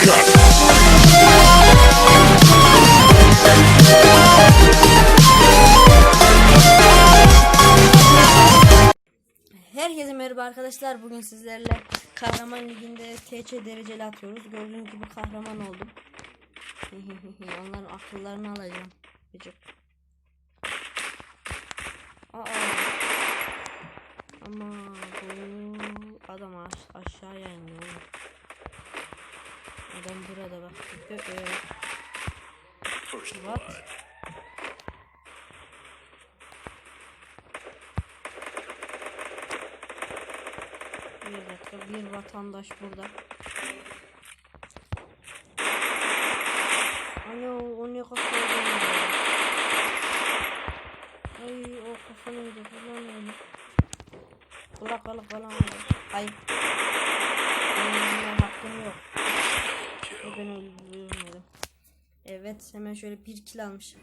cut. Herkese merhaba arkadaşlar. Bugün sizlerle kahraman liginde TC dereceli atıyoruz. Gördüğünüz gibi kahraman oldum. Onların akıllarını alacağım. Gıcık. Aa. Ama bu adam aş- aşağıya iniyor. Adam burada bak. E, What? Bir dakika bir vatandaş burada. Alo o ne kafaya? Ay o kafa neydi falan öyle. Kulak kulak falan. Ay. Benim hakkım yok. Kill. Ben öldürmedim. Evet hemen şöyle bir kill almış.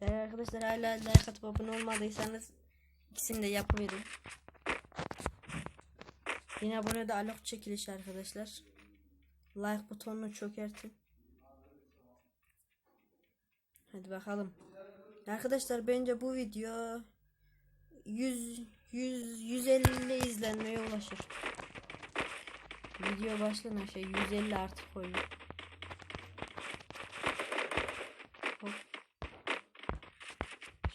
Eğer arkadaşlar hala like atıp abone olmadıysanız ikisini de yapıverin. Yine abone de alok çekiliş arkadaşlar. Like butonunu çökertin. Hadi bakalım. Arkadaşlar bence bu video 100 100 150 izlenmeye ulaşır. Video başlığına şey 150 artık koyuyor. Hop.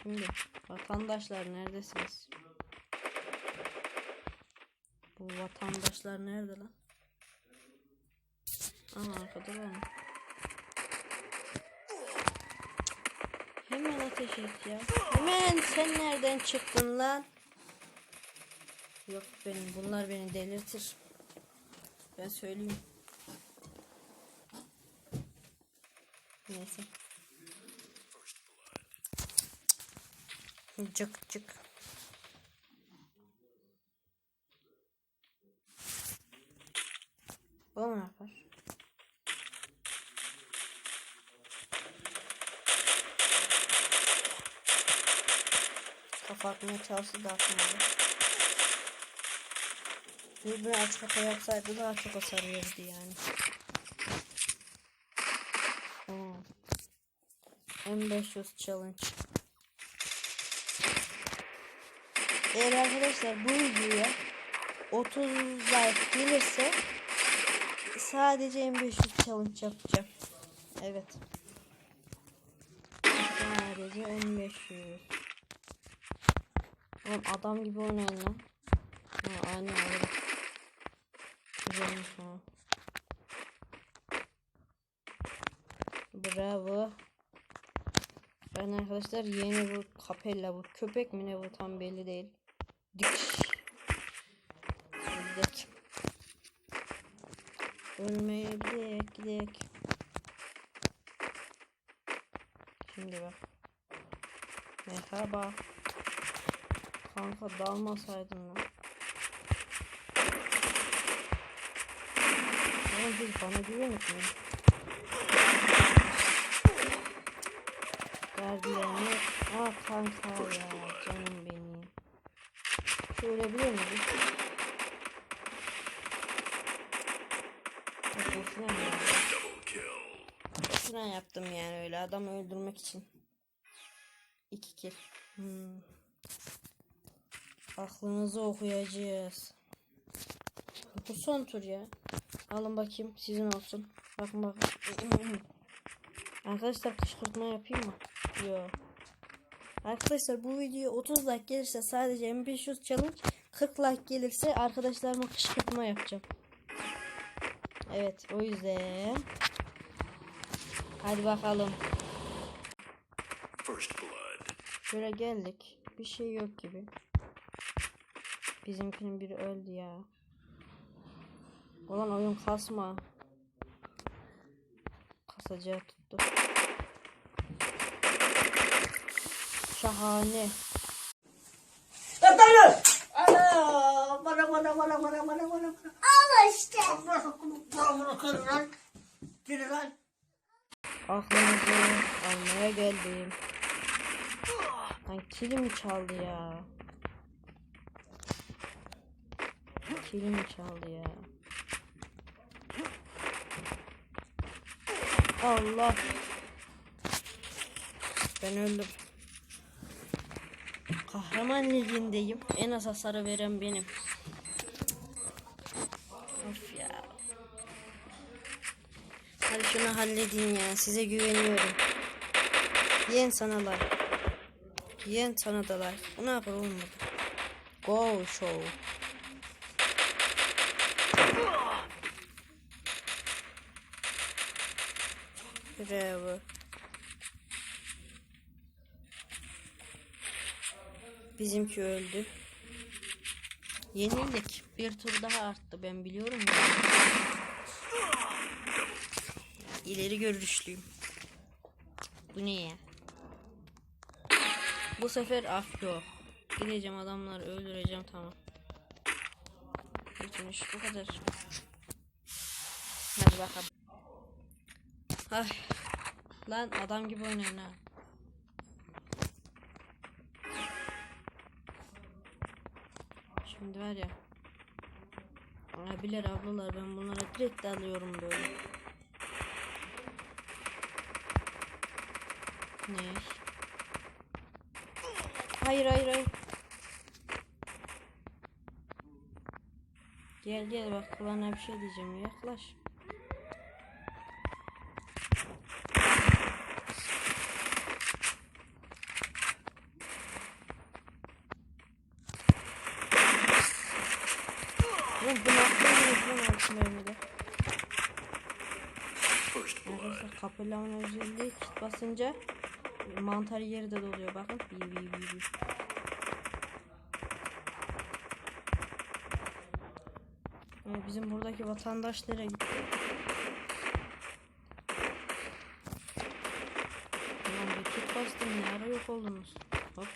Şimdi vatandaşlar neredesiniz? Bu vatandaşlar nerede lan? Aha arkada var? Hemen ateş et ya. Hemen sen nereden çıktın lan? Yok benim bunlar beni delirtir. Ben söyleyeyim. Neyse. Cık cık. O ne yapar? Kafa atmaya çalıştı da atmadı. Dürbünü aç kafa yapsaydı daha çok hasar verirdi yani. Oo. M500 challenge. Eğer arkadaşlar bu videoya 30 like gelirse sadece M500 challenge yapacağım. Evet. Sadece M500. Oğlum adam gibi oynayın lan. Ha, aynen öyle. Güzelmiş ha. Bravo. Ben arkadaşlar yeni bu kapella bu köpek mi ne bu tam belli değil. Dikiş. Gidek. Ölmeye gidek gidek. Şimdi bak. Merhaba. Kanka dalmasaydın lan. Oğlum siz bana güvenip mi? Gardiyanı. Aa kanka ya canım benim. Şöyle biliyor musun? Boşuna mı yaptım yani öyle adamı öldürmek için. İki kill. Hmm. Aklınızı okuyacağız. Bu son tur ya. Alın bakayım sizin olsun. Bakın bakın. Arkadaşlar kışkırtma yapayım mı? Yok. Arkadaşlar bu video 30 like gelirse sadece M500 challenge 40 like gelirse arkadaşlarıma kışkırtma yapacağım. Evet o yüzden Hadi bakalım. First blood. Şöyle geldik. Bir şey yok gibi. Bizimkinin biri öldü ya. Ulan oyun kasma. Kasacağı tuttu. Şahane. Yatarım. Ana, bana bana bana bana bana bana. Al işte. Bırakın kırın lan. Gidin lan. Aklınızı almaya geldim. Lan kilimi çaldı ya. Kilimi çaldı ya. Allah. Ben öldüm. Kahraman ligindeyim. En az hasarı veren benim. Of ya. Hadi şunu halledeyim ya. Size güveniyorum. Yen sana like. Yen sana da like. Bu ne yapar olmadı. Go show. Bravo. Bizimki öldü. Yenildik. Bir tur daha arttı ben biliyorum. İleri görüşlüyüm. Bu ne ya? Bu sefer af yok. Gideceğim adamları öldüreceğim tamam. Bütün iş bu kadar. Hadi bakalım. Ay. Lan adam gibi oynayın ha. Şimdi var ya. Abiler ablalar ben bunlara direkt alıyorum böyle. Ne? Hayır hayır hayır. Gel gel bak bana bir şey diyeceğim yaklaş. Oğlum bu nasıl bir lan altın vermedi. First blood. Arkadaşlar kapellan özelliği kit basınca mantar yeri de doluyor bakın. Bir bir bir bir. Bizim buradaki vatandaş nereye gitti? Ulan bir kit bastım ne ara yok oldunuz. Hop.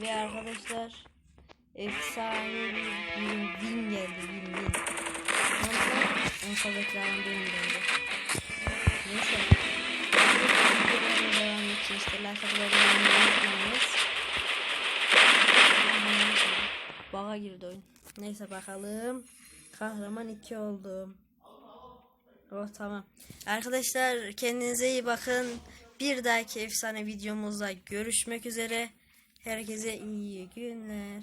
Ve arkadaşlar efsane bir win, win geldi win win. Neyse en fazlakilerden benim bence. Neyse. Devam için işte olmayı unutmayınız. Baga girdi oyun. Neyse bakalım. Kahraman 2 oldum. Oh tamam. Arkadaşlar kendinize iyi bakın. Bir dahaki efsane videomuzda görüşmek üzere. Herkese iyi günler.